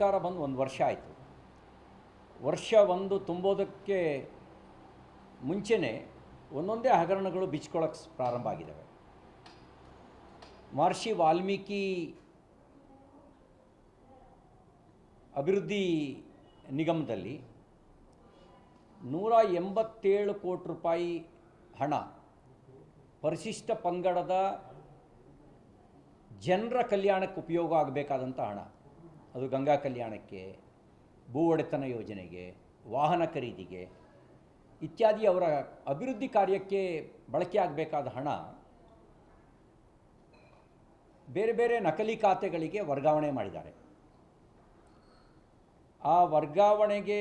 ಸರ್ಕಾರ ಬಂದು ಒಂದು ವರ್ಷ ಆಯಿತು. ವರ್ಷ ಒಂದು ತುಂಬೋದಕ್ಕೆ ಮುಂಚೆನೇ ಒಂದೊಂದೇ ಹಗರಣಗಳು ಬಿಚ್ಕೊಳಕ್ಕೆ ಪ್ರಾರಂಭ ಆಗಿದ್ದಾವೆ ಮಹರ್ಷಿ ವಾಲ್ಮೀಕಿ ಅಭಿವೃದ್ಧಿ ನಿಗಮದಲ್ಲಿ ನೂರ ಎಂಬತ್ತೇಳು ಕೋಟಿ ರೂಪಾಯಿ ಹಣ ಪರಿಶಿಷ್ಟ ಪಂಗಡದ ಜನರ ಕಲ್ಯಾಣಕ್ಕೆ ಉಪಯೋಗ ಆಗಬೇಕಾದಂಥ ಹಣ. ಅದು ಗಂಗಾ ಕಲ್ಯಾಣಕ್ಕೆ, ಭೂ ಒಡೆತನ ಯೋಜನೆಗೆ, ವಾಹನ ಖರೀದಿಗೆ ಇತ್ಯಾದಿ ಅವರ ಅಭಿವೃದ್ಧಿ ಕಾರ್ಯಕ್ಕೆ ಬಳಕೆ ಆಗಬೇಕಾದ ಹಣ ಬೇರೆ ಬೇರೆ ನಕಲಿ ಖಾತೆಗಳಿಗೆ ವರ್ಗಾವಣೆ ಮಾಡಿದ್ದಾರೆ. ಆ ವರ್ಗಾವಣೆಗೆ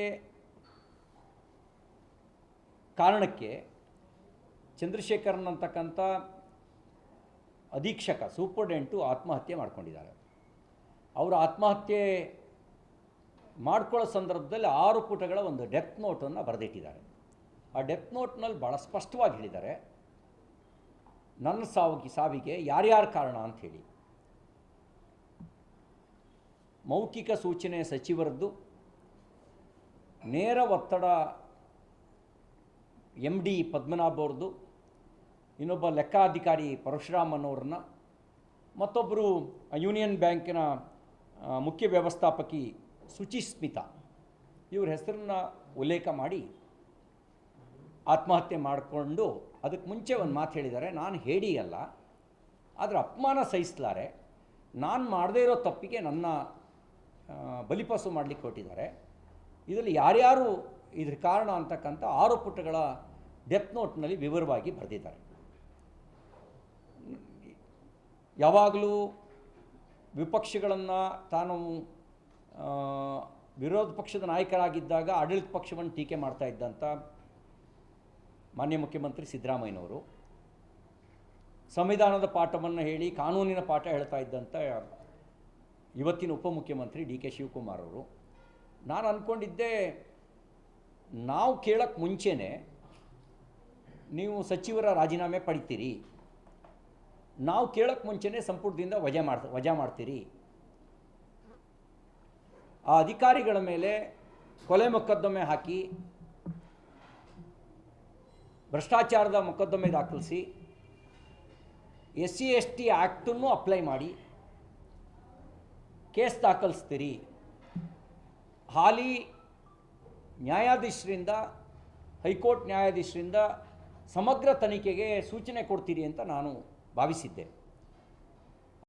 ಕಾರಣಕ್ಕೆ ಚಂದ್ರಶೇಖರನ್ ಅಂತಕ್ಕಂಥ ಅಧೀಕ್ಷಕ, ಸೂಪರ್ಡೆಂಟು ಆತ್ಮಹತ್ಯೆ ಮಾಡ್ಕೊಂಡಿದ್ದಾರೆ. ಅವರು ಆತ್ಮಹತ್ಯೆ ಮಾಡ್ಕೊಳ್ಳೋ ಸಂದರ್ಭದಲ್ಲಿ ಆರು ಪುಟಗಳ ಒಂದು ಡೆತ್ ನೋಟನ್ನು ಬರೆದಿಟ್ಟಿದ್ದಾರೆ. ಆ ಡೆತ್ ನೋಟ್ನಲ್ಲಿ ಭಾಳ ಸ್ಪಷ್ಟವಾಗಿ ಹೇಳಿದ್ದಾರೆ, ನನ್ನ ಸಾವಿಗೆ ಸಾವಿಗೆ ಯಾರ್ಯಾರು ಕಾರಣ ಅಂತ ಹೇಳಿ ಮೌಖಿಕ ಸೂಚನೆ ಸಚಿವರದ್ದು, ನೇರ ಒತ್ತಡ ಎಂ ಡಿ ಪದ್ಮನಾಭ್ ಅವ್ರದ್ದು, ಇನ್ನೊಬ್ಬ ಲೆಕ್ಕಾಧಿಕಾರಿ ಪರಶುರಾಮನವ್ರನ್ನ ಮತ್ತೊಬ್ಬರು ಯೂನಿಯನ್ ಬ್ಯಾಂಕಿನ ಮುಖ್ಯ ವ್ಯವಸ್ಥಾಪಕಿ ಸುಚಿಸ್ಮಿತಾ ಇವ್ರ ಹೆಸರನ್ನ ಉಲ್ಲೇಖ ಮಾಡಿ ಆತ್ಮಹತ್ಯೆ ಮಾಡಿಕೊಂಡು ಅದಕ್ಕೆ ಮುಂಚೆ ಒಂದು ಮಾತು ಹೇಳಿದ್ದಾರೆ. ನಾನು ಹೇಳಿ ಅಲ್ಲ, ಆದರೆ ಅಪಮಾನ ಸಹಿಸಲಾರೆ. ನಾನು ಮಾಡದೇ ಇರೋ ತಪ್ಪಿಗೆ ನನ್ನ ಬಲಿಪಸು ಮಾಡಲಿಕ್ಕೆ ಕೊಟ್ಟಿದ್ದಾರೆ ಇದರಲ್ಲಿ ಯಾರ್ಯಾರು ಇದ್ರ ಕಾರಣ ಅಂತಕ್ಕಂಥ ಆರು ಪುಟಗಳ ಡೆತ್ ನೋಟ್ನಲ್ಲಿ ವಿವರವಾಗಿ ಬರೆದಿದ್ದಾರೆ. ಯಾವಾಗಲೂ ವಿಪಕ್ಷಗಳನ್ನು ತಾನು ವಿರೋಧ ಪಕ್ಷದ ನಾಯಕರಾಗಿದ್ದಾಗ ಆಡಳಿತ ಪಕ್ಷವನ್ನು ಟೀಕೆ ಮಾಡ್ತಾ ಇದ್ದಂಥ ಮಾನ್ಯ ಮುಖ್ಯಮಂತ್ರಿ ಸಿದ್ದರಾಮಯ್ಯನವರು. ಸಂವಿಧಾನದ ಪಾಠವನ್ನು ಹೇಳಿ ಕಾನೂನಿನ ಪಾಠ ಹೇಳ್ತಾ ಇದ್ದಂಥ ಇವತ್ತಿನ ಉಪಮುಖ್ಯಮಂತ್ರಿ ಡಿ ಕೆ ಶಿವಕುಮಾರ್ ಅವರು. ನಾನು ಅಂದ್ಕೊಂಡಿದ್ದೆ ನಾವು ಕೇಳೋಕ್ಕೆ ಮುಂಚೆನೇ ನೀವು ಸಚಿವರ ರಾಜೀನಾಮೆ ಪಡಿತೀರಿ. ನಾವು ಕೇಳೋಕ್ಕೆ ಮುಂಚೆನೇ ಸಂಪುಟದಿಂದ ವಜಾ ಮಾಡ್ತ, ವಜಾ ಮಾಡ್ತೀರಿ. ಆ ಅಧಿಕಾರಿಗಳ ಮೇಲೆ ಕೊಲೆ ಮೊಕದ್ದಮೆ ಹಾಕಿ, ಭ್ರಷ್ಟಾಚಾರದ ಮೊಕದ್ದಮೆ ದಾಖಲಿಸಿ ಎಸ್ ಸಿ ಎಸ್ ಟಿ ಆ್ಯಕ್ಟನ್ನು ಅಪ್ಲೈ ಮಾಡಿ, ಕೇಸ್ ದಾಖಲಿಸ್ತೀರಿ. ಹಾಲಿ ನ್ಯಾಯಾಧೀಶರಿಂದ, ಹೈಕೋರ್ಟ್ ನ್ಯಾಯಾಧೀಶರಿಂದ ಸಮಗ್ರ ತನಿಖೆಗೆ ಸೂಚನೆ ಕೊಡ್ತೀರಿ ಅಂತ ನಾನು භවිසිද්ධ වෙනවා.